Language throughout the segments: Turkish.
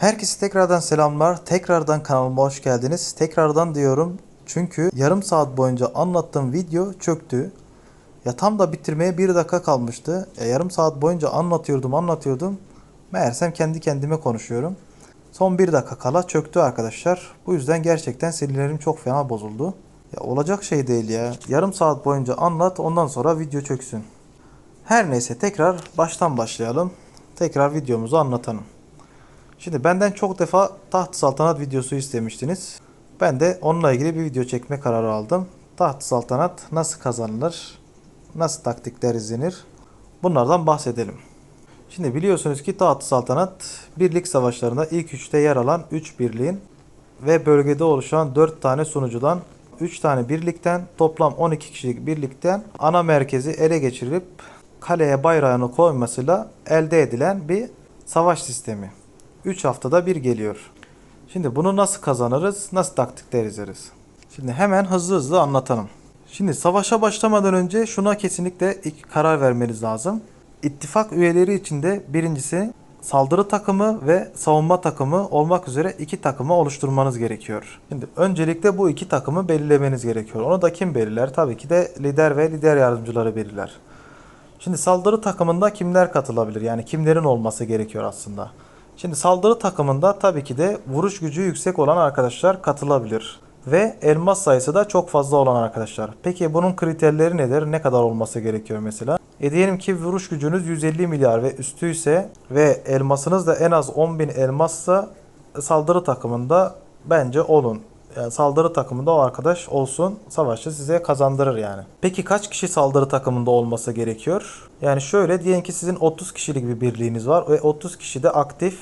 Herkese tekrardan selamlar. Tekrardan kanalıma hoş geldiniz. Tekrardan diyorum çünkü yarım saat boyunca anlattığım video çöktü. Ya tam da bitirmeye bir dakika kalmıştı. Ya yarım saat boyunca anlatıyordum anlatıyordum. Meğersem kendi kendime konuşuyorum. Son bir dakika kala çöktü arkadaşlar. Bu yüzden gerçekten sinirlerim çok fena bozuldu. Ya olacak şey değil ya. Yarım saat boyunca anlat ondan sonra video çöksün. Her neyse tekrar baştan başlayalım. Tekrar videomuzu anlatalım. Şimdi benden çok defa taht saltanat videosu istemiştiniz. Ben de onunla ilgili bir video çekme kararı aldım. Taht saltanat nasıl kazanılır? Nasıl taktikler izlenir? Bunlardan bahsedelim. Şimdi biliyorsunuz ki taht saltanat birlik savaşlarında ilk üçte yer alan 3 birliğin ve bölgede oluşan 4 tane sunucudan 3 tane birlikten toplam 12 kişilik birlikten ana merkezi ele geçirilip kaleye bayrağını koymasıyla elde edilen bir savaş sistemi. 3 haftada bir geliyor. Şimdi bunu nasıl kazanırız? Nasıl taktikler izleriz? Şimdi hemen hızlı hızlı anlatalım. Şimdi savaşa başlamadan önce şuna kesinlikle ilk karar vermeniz lazım. İttifak üyeleri içinde birincisi saldırı takımı ve savunma takımı olmak üzere iki takımı oluşturmanız gerekiyor. Şimdi öncelikle bu iki takımı belirlemeniz gerekiyor. Onu da kim belirler? Tabii ki de lider ve lider yardımcıları belirler. Şimdi saldırı takımında kimler katılabilir? Yani kimlerin olması gerekiyor aslında. Şimdi saldırı takımında tabii ki de vuruş gücü yüksek olan arkadaşlar katılabilir. Ve elmas sayısı da çok fazla olan arkadaşlar. Peki bunun kriterleri nedir? Ne kadar olması gerekiyor mesela? E diyelim ki vuruş gücünüz 150 milyar ve üstüyse ve elmasınız da en az 10.000 elmassa saldırı takımında bence olun. Yani saldırı takımında o arkadaş olsun. Savaşı size kazandırır yani. Peki kaç kişi saldırı takımında olması gerekiyor? Yani şöyle diyelim ki sizin 30 kişilik bir birliğiniz var ve 30 kişi de aktif.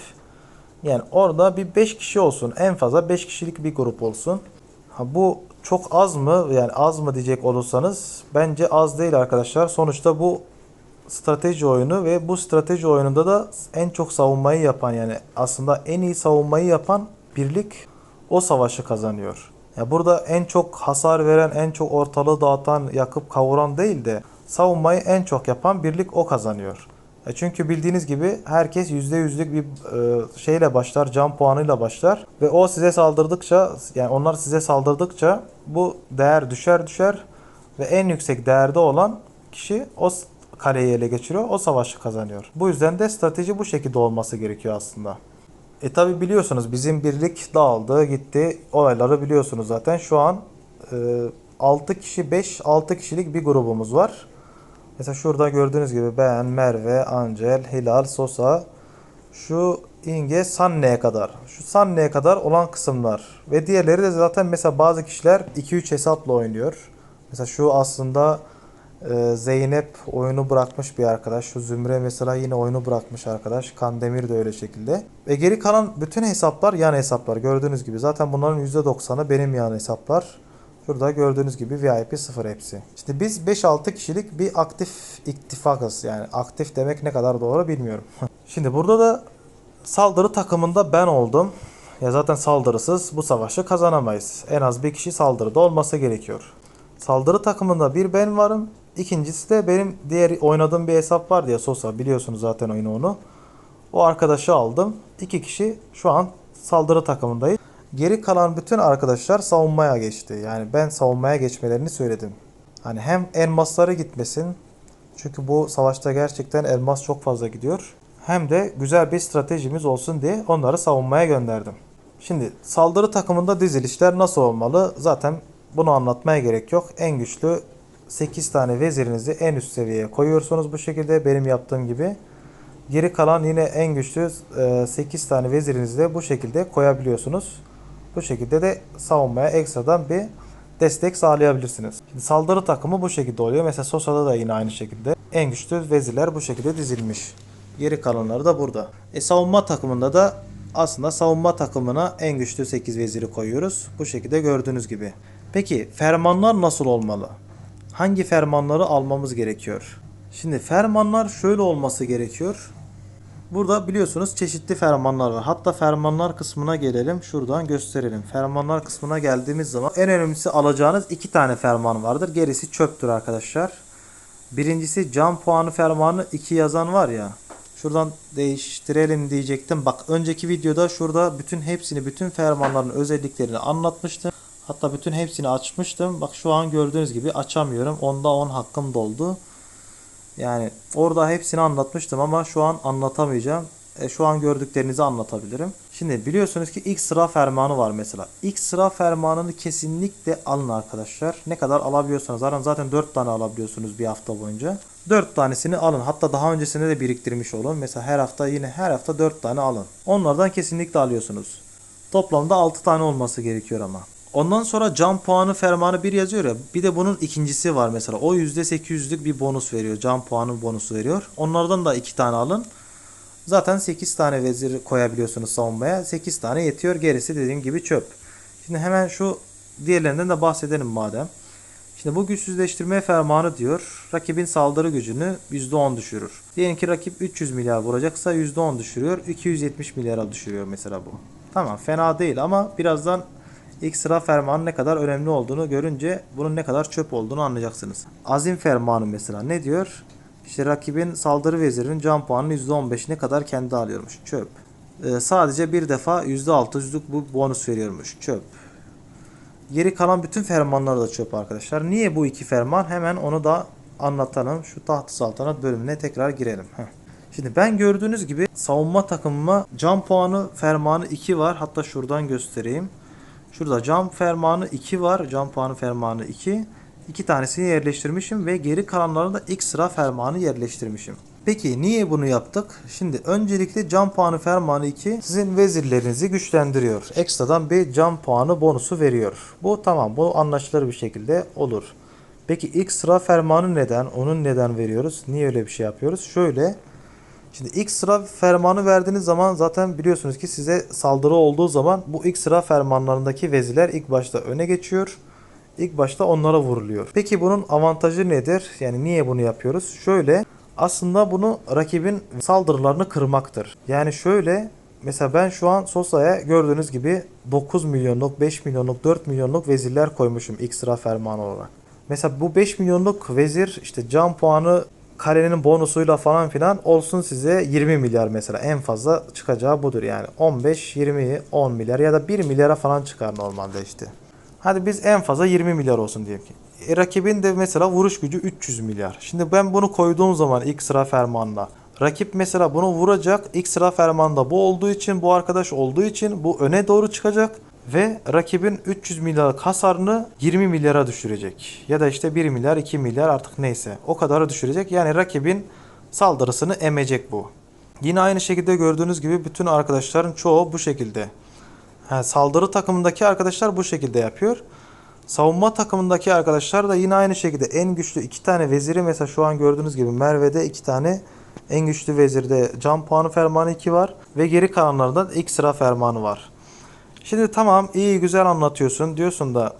Yani orada bir 5 kişi olsun. En fazla 5 kişilik bir grup olsun. Ha bu çok az mı? Yani az mı diyecek olursanız bence az değil arkadaşlar. Sonuçta bu strateji oyunu ve bu strateji oyununda da en çok savunmayı yapan yani aslında en iyi savunmayı yapan birlik o savaşı kazanıyor. Ya burada en çok hasar veren, en çok ortalığı dağıtan, yakıp kavuran değil de savunmayı en çok yapan birlik o kazanıyor. Ya çünkü bildiğiniz gibi herkes %100'lük bir e, şeyle başlar, can puanıyla başlar ve o size saldırdıkça yani onlar size saldırdıkça bu değer düşer düşer ve en yüksek değerde olan kişi o kaleyi ele geçiriyor, o savaşı kazanıyor. Bu yüzden de strateji bu şekilde olması gerekiyor aslında. E tabi biliyorsunuz bizim birlik dağıldı gitti olayları biliyorsunuz zaten şu an e, 6 kişi 5-6 kişilik bir grubumuz var. Mesela şurada gördüğünüz gibi ben, Merve, Angel, Hilal, Sosa şu İnge Sanne'ye kadar. Şu Sanne'ye kadar olan kısımlar. Ve diğerleri de zaten mesela bazı kişiler 2-3 hesapla oynuyor. Mesela şu aslında Zeynep oyunu bırakmış bir arkadaş. Şu Zümre mesela yine oyunu bırakmış arkadaş. Kandemir de öyle şekilde. Ve geri kalan bütün hesaplar yan hesaplar. Gördüğünüz gibi zaten bunların %90'ı benim yan hesaplar. Şurada gördüğünüz gibi VIP 0 hepsi. İşte biz 5-6 kişilik bir aktif ittifakız. Yani aktif demek ne kadar doğru bilmiyorum. Şimdi burada da saldırı takımında ben oldum. Ya zaten saldırısız bu savaşı kazanamayız. En az bir kişi saldırıda olması gerekiyor. Saldırı takımında bir ben varım. İkincisi de benim diğer oynadığım bir hesap var diye Sosa biliyorsunuz zaten oyunu onu. O arkadaşı aldım. İki kişi şu an saldırı takımındayız. Geri kalan bütün arkadaşlar savunmaya geçti. Yani ben savunmaya geçmelerini söyledim. Hani hem elmasları gitmesin. Çünkü bu savaşta gerçekten elmas çok fazla gidiyor. Hem de güzel bir stratejimiz olsun diye onları savunmaya gönderdim. Şimdi saldırı takımında dizilişler nasıl olmalı? Zaten bunu anlatmaya gerek yok. En güçlü 8 tane vezirinizi en üst seviyeye koyuyorsunuz bu şekilde benim yaptığım gibi. Geri kalan yine en güçlü 8 tane vezirinizi de bu şekilde koyabiliyorsunuz. Bu şekilde de savunmaya ekstradan bir destek sağlayabilirsiniz. Şimdi saldırı takımı bu şekilde oluyor. Mesela Sosa'da da yine aynı şekilde. En güçlü vezirler bu şekilde dizilmiş. Geri kalanları da burada. E savunma takımında da aslında savunma takımına en güçlü 8 veziri koyuyoruz. Bu şekilde gördüğünüz gibi. Peki fermanlar nasıl olmalı? Hangi fermanları almamız gerekiyor? Şimdi fermanlar şöyle olması gerekiyor. Burada biliyorsunuz çeşitli fermanlar var. Hatta fermanlar kısmına gelelim. Şuradan gösterelim. Fermanlar kısmına geldiğimiz zaman en önemlisi alacağınız iki tane ferman vardır. Gerisi çöptür arkadaşlar. Birincisi can puanı fermanı 2 yazan var ya. Şuradan değiştirelim diyecektim. Bak önceki videoda şurada bütün hepsini, bütün fermanların özelliklerini anlatmıştım. Hatta bütün hepsini açmıştım. Bak şu an gördüğünüz gibi açamıyorum. Onda 10 hakkım doldu. Yani orada hepsini anlatmıştım ama şu an anlatamayacağım. E, şu an gördüklerinizi anlatabilirim. Şimdi biliyorsunuz ki ilk sıra fermanı var mesela. İlk sıra fermanını kesinlikle alın arkadaşlar. Ne kadar alabiliyorsanız zaten zaten 4 tane alabiliyorsunuz bir hafta boyunca. 4 tanesini alın. Hatta daha öncesinde de biriktirmiş olun. Mesela her hafta yine her hafta 4 tane alın. Onlardan kesinlikle alıyorsunuz. Toplamda 6 tane olması gerekiyor ama. Ondan sonra can puanı fermanı bir yazıyor ya. Bir de bunun ikincisi var mesela. O %800'lük bir bonus veriyor. Can puanı bonusu veriyor. Onlardan da 2 tane alın. Zaten 8 tane vezir koyabiliyorsunuz savunmaya. 8 tane yetiyor. Gerisi dediğim gibi çöp. Şimdi hemen şu diğerlerinden de bahsedelim madem. Şimdi bu güçsüzleştirme fermanı diyor. Rakibin saldırı gücünü %10 düşürür. Diyelim ki rakip 300 milyar vuracaksa %10 düşürüyor. 270 milyara düşürüyor mesela bu. Tamam fena değil ama birazdan ilk sıra fermanın ne kadar önemli olduğunu görünce bunun ne kadar çöp olduğunu anlayacaksınız. Azim fermanı mesela ne diyor? İşte rakibin saldırı vezirinin can puanının %15'ine kadar kendi alıyormuş. Çöp. Ee, sadece bir defa %600'lük bu bonus veriyormuş. Çöp. Geri kalan bütün fermanlar da çöp arkadaşlar. Niye bu iki ferman? Hemen onu da anlatalım. Şu taht saltanat bölümüne tekrar girelim. Heh. Şimdi ben gördüğünüz gibi savunma takımıma can puanı fermanı 2 var. Hatta şuradan göstereyim. Şurada can fermanı 2 var. Can puanı fermanı 2. İki tanesini yerleştirmişim ve geri kalanlarını da ilk sıra fermanı yerleştirmişim. Peki niye bunu yaptık? Şimdi öncelikle can puanı fermanı 2 sizin vezirlerinizi güçlendiriyor. Ekstradan bir can puanı bonusu veriyor. Bu tamam bu anlaşılır bir şekilde olur. Peki ilk sıra fermanı neden? Onun neden veriyoruz? Niye öyle bir şey yapıyoruz? Şöyle Şimdi ilk sıra fermanı verdiğiniz zaman zaten biliyorsunuz ki size saldırı olduğu zaman bu ilk sıra fermanlarındaki vezirler ilk başta öne geçiyor. İlk başta onlara vuruluyor. Peki bunun avantajı nedir? Yani niye bunu yapıyoruz? Şöyle aslında bunu rakibin saldırılarını kırmaktır. Yani şöyle mesela ben şu an Sosa'ya gördüğünüz gibi 9 milyonluk, 5 milyonluk, 4 milyonluk vezirler koymuşum ilk sıra fermanı olarak. Mesela bu 5 milyonluk vezir işte can puanı kalenin bonusuyla falan filan olsun size 20 milyar mesela en fazla çıkacağı budur yani 15 20 10 milyar ya da 1 milyara falan çıkar normalde işte. Hadi biz en fazla 20 milyar olsun diyelim ki. E, rakibin de mesela vuruş gücü 300 milyar. Şimdi ben bunu koyduğum zaman ilk sıra fermanla rakip mesela bunu vuracak. İlk sıra fermanda bu olduğu için bu arkadaş olduğu için bu öne doğru çıkacak ve rakibin 300 milyarlık hasarını 20 milyara düşürecek. Ya da işte 1 milyar 2 milyar artık neyse o kadarı düşürecek. Yani rakibin saldırısını emecek bu. Yine aynı şekilde gördüğünüz gibi bütün arkadaşların çoğu bu şekilde. Ha, saldırı takımındaki arkadaşlar bu şekilde yapıyor. Savunma takımındaki arkadaşlar da yine aynı şekilde en güçlü iki tane veziri mesela şu an gördüğünüz gibi Merve'de iki tane en güçlü vezirde can puanı fermanı 2 var ve geri kalanlarında ilk sıra fermanı var. Şimdi tamam iyi güzel anlatıyorsun diyorsun da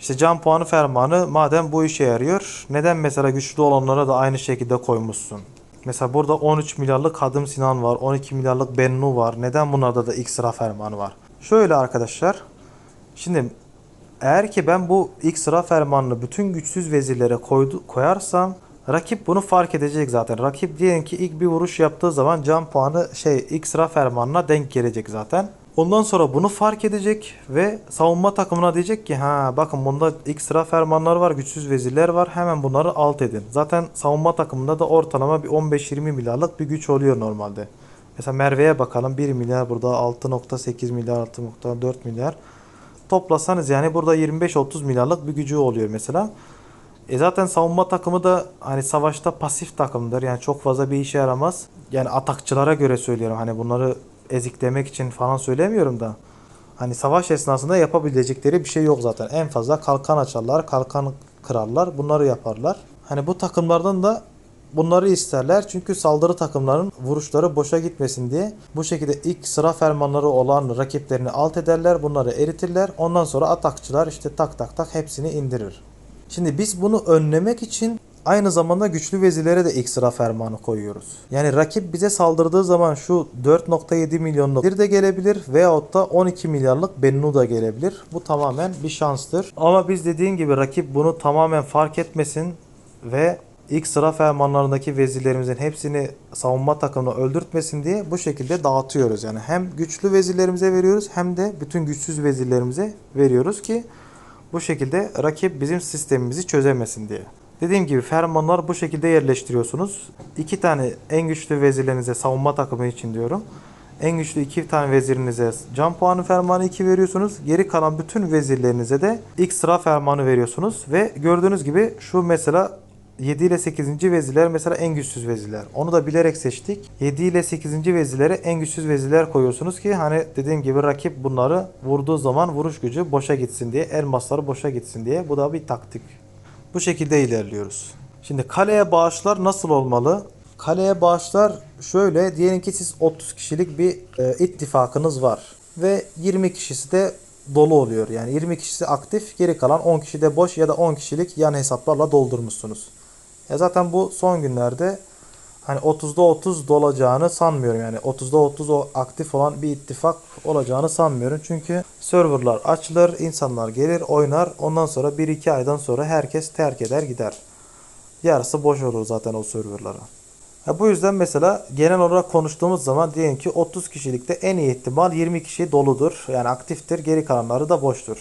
işte can puanı fermanı madem bu işe yarıyor neden mesela güçlü olanlara da aynı şekilde koymuşsun? Mesela burada 13 milyarlık Kadım Sinan var, 12 milyarlık Bennu var. Neden bunlarda da sıra fermanı var? Şöyle arkadaşlar. Şimdi eğer ki ben bu sıra fermanını bütün güçsüz vezirlere koydu, koyarsam rakip bunu fark edecek zaten. Rakip diyelim ki ilk bir vuruş yaptığı zaman can puanı şey sıra fermanına denk gelecek zaten. Ondan sonra bunu fark edecek ve savunma takımına diyecek ki ha bakın bunda ilk sıra fermanlar var, güçsüz vezirler var. Hemen bunları alt edin. Zaten savunma takımında da ortalama bir 15-20 milyarlık bir güç oluyor normalde. Mesela Merve'ye bakalım 1 milyar burada 6.8 milyar 6.4 milyar. Toplasanız yani burada 25-30 milyarlık bir gücü oluyor mesela. E zaten savunma takımı da hani savaşta pasif takımdır. Yani çok fazla bir işe yaramaz. Yani atakçılara göre söylüyorum. Hani bunları eziklemek için falan söylemiyorum da. Hani savaş esnasında yapabilecekleri bir şey yok zaten. En fazla kalkan açarlar, kalkan kırarlar. Bunları yaparlar. Hani bu takımlardan da bunları isterler. Çünkü saldırı takımların vuruşları boşa gitmesin diye bu şekilde ilk sıra fermanları olan rakiplerini alt ederler. Bunları eritirler. Ondan sonra atakçılar işte tak tak tak hepsini indirir. Şimdi biz bunu önlemek için aynı zamanda güçlü vezirlere de ilk sıra fermanı koyuyoruz. Yani rakip bize saldırdığı zaman şu 4.7 milyonluk bir de gelebilir veyahut da 12 milyarlık Bennu da gelebilir. Bu tamamen bir şanstır. Ama biz dediğin gibi rakip bunu tamamen fark etmesin ve ilk sıra fermanlarındaki vezirlerimizin hepsini savunma takımına öldürtmesin diye bu şekilde dağıtıyoruz. Yani hem güçlü vezirlerimize veriyoruz hem de bütün güçsüz vezirlerimize veriyoruz ki bu şekilde rakip bizim sistemimizi çözemesin diye. Dediğim gibi fermanlar bu şekilde yerleştiriyorsunuz. İki tane en güçlü vezirlerinize savunma takımı için diyorum. En güçlü iki tane vezirinize can puanı fermanı 2 veriyorsunuz. Geri kalan bütün vezirlerinize de ilk sıra fermanı veriyorsunuz. Ve gördüğünüz gibi şu mesela 7 ile 8. vezirler mesela en güçsüz vezirler. Onu da bilerek seçtik. 7 ile 8. vezirlere en güçsüz vezirler koyuyorsunuz ki hani dediğim gibi rakip bunları vurduğu zaman vuruş gücü boşa gitsin diye, elmasları boşa gitsin diye. Bu da bir taktik. Bu şekilde ilerliyoruz. Şimdi kaleye bağışlar nasıl olmalı? Kaleye bağışlar şöyle diyelim ki siz 30 kişilik bir e, ittifakınız var ve 20 kişisi de dolu oluyor. Yani 20 kişisi aktif, geri kalan 10 kişi de boş ya da 10 kişilik yan hesaplarla doldurmuşsunuz. Ya zaten bu son günlerde hani 30'da 30 dolacağını sanmıyorum. Yani 30'da 30 o aktif olan bir ittifak olacağını sanmıyorum. Çünkü serverlar açılır, insanlar gelir, oynar. Ondan sonra 1-2 aydan sonra herkes terk eder gider. Yarısı boş olur zaten o serverlara. Ha, bu yüzden mesela genel olarak konuştuğumuz zaman diyelim ki 30 kişilikte en iyi ihtimal 20 kişi doludur. Yani aktiftir. Geri kalanları da boştur.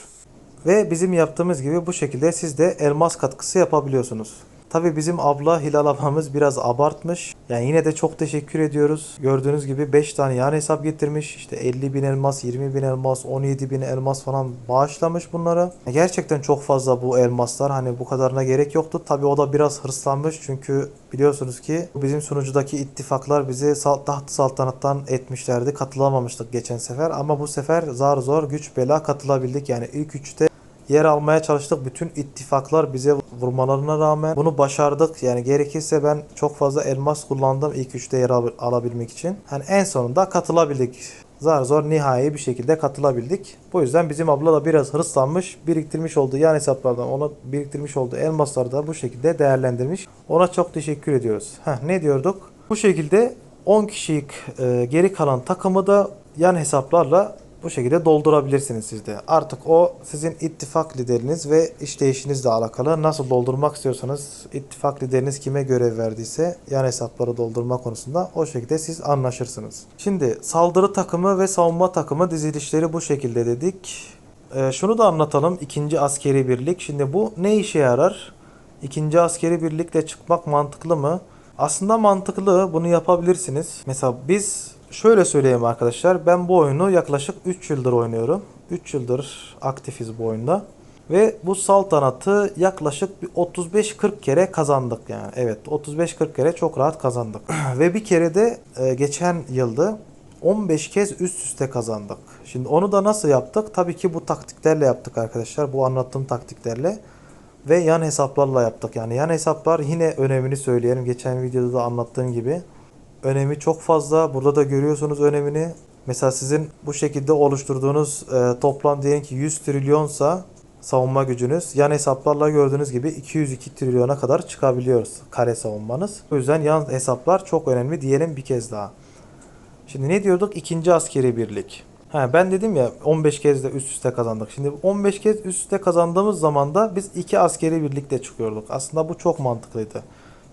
Ve bizim yaptığımız gibi bu şekilde siz de elmas katkısı yapabiliyorsunuz. Tabi bizim abla Hilal ablamız biraz abartmış. Yani yine de çok teşekkür ediyoruz. Gördüğünüz gibi 5 tane yan hesap getirmiş. İşte 50 bin elmas, 20 bin elmas, 17 bin elmas falan bağışlamış bunlara. Gerçekten çok fazla bu elmaslar. Hani bu kadarına gerek yoktu. Tabi o da biraz hırslanmış. Çünkü biliyorsunuz ki bizim sunucudaki ittifaklar bizi taht saltanattan etmişlerdi. Katılamamıştık geçen sefer. Ama bu sefer zar zor güç bela katılabildik. Yani ilk üçte yer almaya çalıştık. Bütün ittifaklar bize vurmalarına rağmen bunu başardık. Yani gerekirse ben çok fazla elmas kullandım ilk üçte yer al- alabilmek için. Hani en sonunda katılabildik. Zar zor nihai bir şekilde katılabildik. Bu yüzden bizim abla da biraz hırslanmış. Biriktirmiş olduğu yan hesaplardan ona biriktirmiş olduğu elmasları da bu şekilde değerlendirmiş. Ona çok teşekkür ediyoruz. Heh, ne diyorduk? Bu şekilde 10 kişilik e, geri kalan takımı da yan hesaplarla bu şekilde doldurabilirsiniz siz de. Artık o sizin ittifak lideriniz ve işleyişinizle alakalı. Nasıl doldurmak istiyorsanız ittifak lideriniz kime görev verdiyse yan hesapları doldurma konusunda o şekilde siz anlaşırsınız. Şimdi saldırı takımı ve savunma takımı dizilişleri bu şekilde dedik. Ee, şunu da anlatalım. İkinci askeri birlik. Şimdi bu ne işe yarar? İkinci askeri birlikle çıkmak mantıklı mı? Aslında mantıklı. Bunu yapabilirsiniz. Mesela biz şöyle söyleyeyim arkadaşlar. Ben bu oyunu yaklaşık 3 yıldır oynuyorum. 3 yıldır aktifiz bu oyunda. Ve bu saltanatı yaklaşık bir 35-40 kere kazandık yani. Evet 35-40 kere çok rahat kazandık. Ve bir kere de e, geçen yılda 15 kez üst üste kazandık. Şimdi onu da nasıl yaptık? Tabii ki bu taktiklerle yaptık arkadaşlar. Bu anlattığım taktiklerle ve yan hesaplarla yaptık. Yani yan hesaplar yine önemini söyleyelim. Geçen videoda da anlattığım gibi önemi çok fazla. Burada da görüyorsunuz önemini. Mesela sizin bu şekilde oluşturduğunuz e, toplam diyelim ki 100 trilyonsa savunma gücünüz yan hesaplarla gördüğünüz gibi 202 trilyona kadar çıkabiliyoruz kare savunmanız. O yüzden yan hesaplar çok önemli diyelim bir kez daha. Şimdi ne diyorduk? İkinci askeri birlik. Ha, ben dedim ya 15 kez de üst üste kazandık. Şimdi 15 kez üst üste kazandığımız zaman da biz iki askeri birlikte çıkıyorduk. Aslında bu çok mantıklıydı.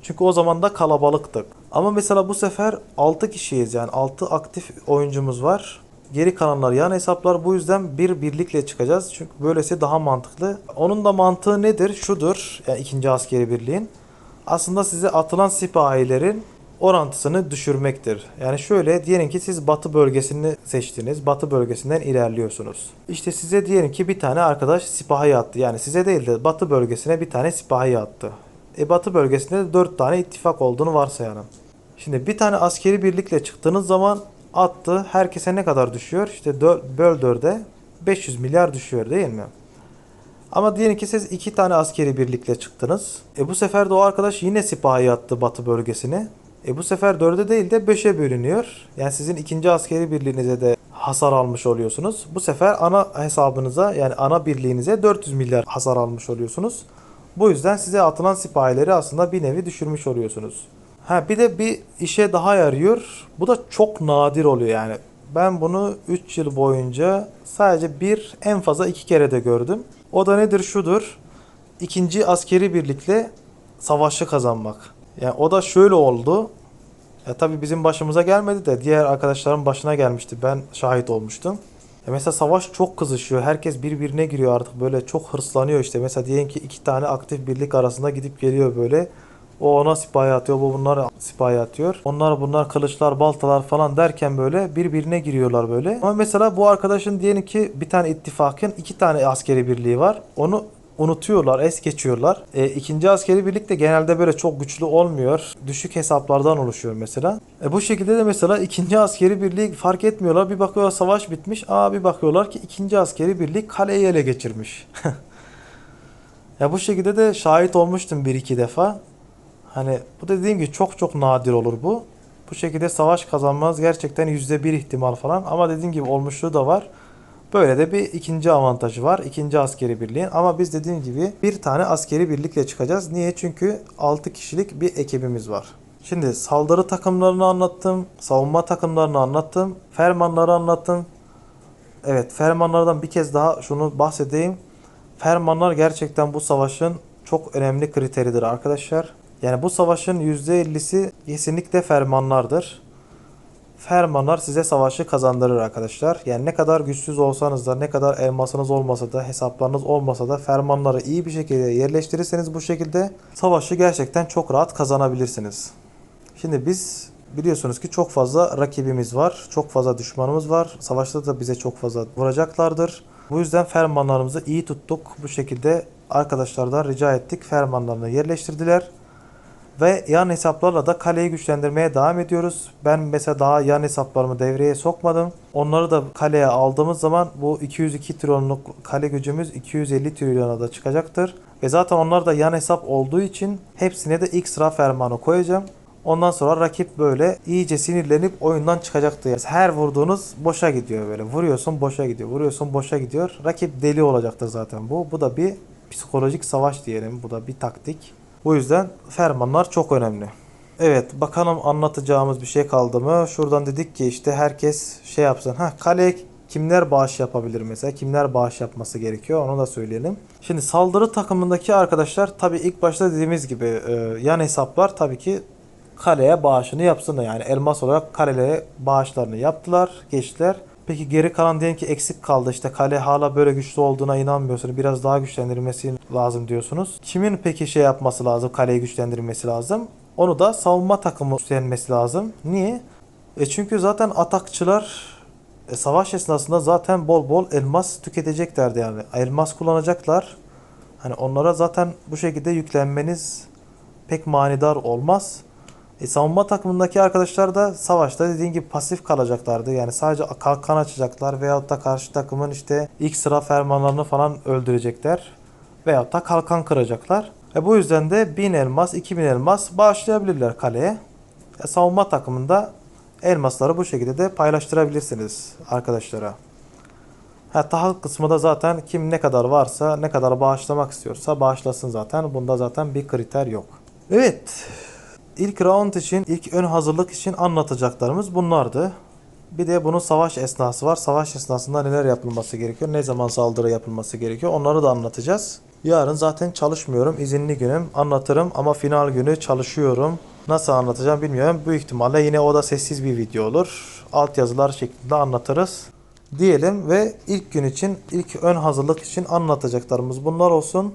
Çünkü o zaman da kalabalıktık. Ama mesela bu sefer 6 kişiyiz yani 6 aktif oyuncumuz var. Geri kalanlar yan hesaplar bu yüzden bir birlikle çıkacağız. Çünkü böylesi daha mantıklı. Onun da mantığı nedir? Şudur. Yani ikinci askeri birliğin. Aslında size atılan sipahilerin orantısını düşürmektir. Yani şöyle diyelim ki siz batı bölgesini seçtiniz. Batı bölgesinden ilerliyorsunuz. İşte size diyelim ki bir tane arkadaş sipahi attı. Yani size değil de batı bölgesine bir tane sipahi attı. E batı bölgesinde de 4 tane ittifak olduğunu varsayalım. Şimdi bir tane askeri birlikle çıktığınız zaman attı. Herkese ne kadar düşüyor? İşte dö- böl 4'e 500 milyar düşüyor değil mi? Ama diyelim ki siz iki tane askeri birlikle çıktınız. E bu sefer de o arkadaş yine sipahi attı batı bölgesine. E bu sefer 4'e değil de 5'e bölünüyor. Yani sizin ikinci askeri birliğinize de hasar almış oluyorsunuz. Bu sefer ana hesabınıza yani ana birliğinize 400 milyar hasar almış oluyorsunuz. Bu yüzden size atılan sipahileri aslında bir nevi düşürmüş oluyorsunuz. Ha bir de bir işe daha yarıyor. Bu da çok nadir oluyor yani. Ben bunu 3 yıl boyunca sadece bir en fazla iki kere de gördüm. O da nedir şudur. İkinci askeri birlikle savaşı kazanmak. Yani o da şöyle oldu. Ya tabii bizim başımıza gelmedi de diğer arkadaşların başına gelmişti. Ben şahit olmuştum. Mesela savaş çok kızışıyor. Herkes birbirine giriyor artık böyle çok hırslanıyor işte. Mesela diyelim ki iki tane aktif birlik arasında gidip geliyor böyle. O ona sipahi atıyor, bu bunlar sipahi atıyor. Onlar bunlar kılıçlar, baltalar falan derken böyle birbirine giriyorlar böyle. Ama mesela bu arkadaşın diyelim ki bir tane ittifakın iki tane askeri birliği var. Onu unutuyorlar, es geçiyorlar. E, ikinci askeri birlik de genelde böyle çok güçlü olmuyor. Düşük hesaplardan oluşuyor mesela. E, bu şekilde de mesela ikinci askeri birliği fark etmiyorlar. Bir bakıyorlar savaş bitmiş. Aa bir bakıyorlar ki ikinci askeri birlik kaleyi ele geçirmiş. ya bu şekilde de şahit olmuştum bir iki defa. Hani bu dediğim gibi çok çok nadir olur bu. Bu şekilde savaş kazanmaz gerçekten yüzde bir ihtimal falan. Ama dediğim gibi olmuşluğu da var. Böyle de bir ikinci avantajı var. ikinci askeri birliğin. Ama biz dediğim gibi bir tane askeri birlikle çıkacağız. Niye? Çünkü 6 kişilik bir ekibimiz var. Şimdi saldırı takımlarını anlattım. Savunma takımlarını anlattım. Fermanları anlattım. Evet fermanlardan bir kez daha şunu bahsedeyim. Fermanlar gerçekten bu savaşın çok önemli kriteridir arkadaşlar. Yani bu savaşın %50'si kesinlikle fermanlardır. Fermanlar size savaşı kazandırır arkadaşlar. Yani ne kadar güçsüz olsanız da ne kadar elmasınız olmasa da hesaplarınız olmasa da fermanları iyi bir şekilde yerleştirirseniz bu şekilde savaşı gerçekten çok rahat kazanabilirsiniz. Şimdi biz biliyorsunuz ki çok fazla rakibimiz var. Çok fazla düşmanımız var. Savaşta da bize çok fazla vuracaklardır. Bu yüzden fermanlarımızı iyi tuttuk. Bu şekilde arkadaşlardan rica ettik. Fermanlarını yerleştirdiler. Ve yan hesaplarla da kaleyi güçlendirmeye devam ediyoruz. Ben mesela daha yan hesaplarımı devreye sokmadım. Onları da kaleye aldığımız zaman bu 202 trilyonluk kale gücümüz 250 trilyona da çıkacaktır. Ve zaten onlar da yan hesap olduğu için hepsine de ilk sıra fermanı koyacağım. Ondan sonra rakip böyle iyice sinirlenip oyundan çıkacaktır. Yani her vurduğunuz boşa gidiyor böyle. Vuruyorsun boşa gidiyor. Vuruyorsun boşa gidiyor. Rakip deli olacaktır zaten bu. Bu da bir psikolojik savaş diyelim. Bu da bir taktik. Bu yüzden fermanlar çok önemli. Evet bakalım anlatacağımız bir şey kaldı mı? Şuradan dedik ki işte herkes şey yapsın. Ha kaleye kimler bağış yapabilir mesela? Kimler bağış yapması gerekiyor? Onu da söyleyelim. Şimdi saldırı takımındaki arkadaşlar tabi ilk başta dediğimiz gibi e, yan hesaplar tabii ki kaleye bağışını yapsın. Yani elmas olarak kalelere bağışlarını yaptılar, geçtiler. Peki geri kalan diyelim ki eksik kaldı işte kale hala böyle güçlü olduğuna inanmıyorsunuz. Biraz daha güçlendirilmesi lazım diyorsunuz. Kimin peki şey yapması lazım? Kaleyi güçlendirilmesi lazım. Onu da savunma takımı üstlenmesi lazım. Niye? E çünkü zaten atakçılar e, savaş esnasında zaten bol bol elmas tüketeceklerdi yani. Elmas kullanacaklar. Hani onlara zaten bu şekilde yüklenmeniz pek manidar olmaz. E, savunma takımındaki arkadaşlar da savaşta dediğim gibi pasif kalacaklardı. Yani sadece kalkan açacaklar veyahut da karşı takımın işte ilk sıra fermanlarını falan öldürecekler. Veyahut da kalkan kıracaklar. E, bu yüzden de 1000 elmas, 2000 elmas bağışlayabilirler kaleye. E, savunma takımında elmasları bu şekilde de paylaştırabilirsiniz arkadaşlara. Ha, tahıl kısmı da zaten kim ne kadar varsa, ne kadar bağışlamak istiyorsa bağışlasın zaten. Bunda zaten bir kriter yok. Evet. İlk round için, ilk ön hazırlık için anlatacaklarımız bunlardı. Bir de bunun savaş esnası var. Savaş esnasında neler yapılması gerekiyor, ne zaman saldırı yapılması gerekiyor onları da anlatacağız. Yarın zaten çalışmıyorum, izinli günüm. Anlatırım ama final günü çalışıyorum. Nasıl anlatacağım bilmiyorum. Büyük ihtimalle yine o da sessiz bir video olur. Altyazılar şeklinde anlatırız. Diyelim ve ilk gün için, ilk ön hazırlık için anlatacaklarımız bunlar olsun.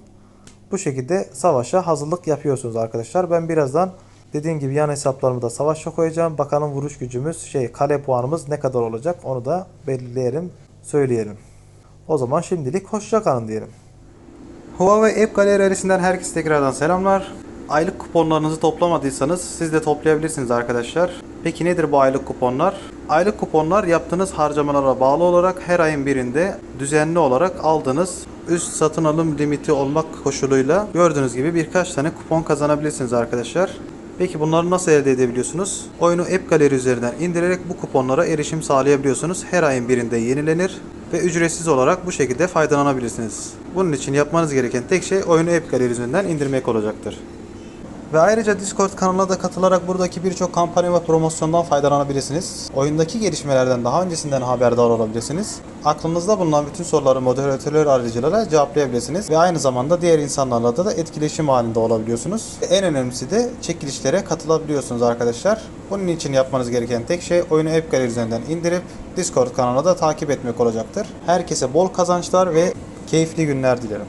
Bu şekilde savaşa hazırlık yapıyorsunuz arkadaşlar. Ben birazdan dediğim gibi yan hesaplarımı da savaşa koyacağım. Bakalım vuruş gücümüz, şey kale puanımız ne kadar olacak onu da belirleyelim, söyleyelim. O zaman şimdilik hoşça kalın diyelim. Huawei App Galerisi'nden herkese tekrardan selamlar. Aylık kuponlarınızı toplamadıysanız siz de toplayabilirsiniz arkadaşlar. Peki nedir bu aylık kuponlar? Aylık kuponlar yaptığınız harcamalara bağlı olarak her ayın birinde düzenli olarak aldığınız üst satın alım limiti olmak koşuluyla gördüğünüz gibi birkaç tane kupon kazanabilirsiniz arkadaşlar. Peki bunları nasıl elde edebiliyorsunuz? Oyunu App Gallery üzerinden indirerek bu kuponlara erişim sağlayabiliyorsunuz. Her ayın birinde yenilenir ve ücretsiz olarak bu şekilde faydalanabilirsiniz. Bunun için yapmanız gereken tek şey oyunu App Gallery üzerinden indirmek olacaktır. Ve ayrıca Discord kanalına da katılarak buradaki birçok kampanya ve promosyondan faydalanabilirsiniz. Oyundaki gelişmelerden daha öncesinden haberdar olabilirsiniz. Aklınızda bulunan bütün soruları moderatörler aracılığıyla cevaplayabilirsiniz. Ve aynı zamanda diğer insanlarla da, da etkileşim halinde olabiliyorsunuz. En önemlisi de çekilişlere katılabiliyorsunuz arkadaşlar. Bunun için yapmanız gereken tek şey oyunu App Gallery üzerinden indirip Discord kanalına da takip etmek olacaktır. Herkese bol kazançlar ve keyifli günler dilerim.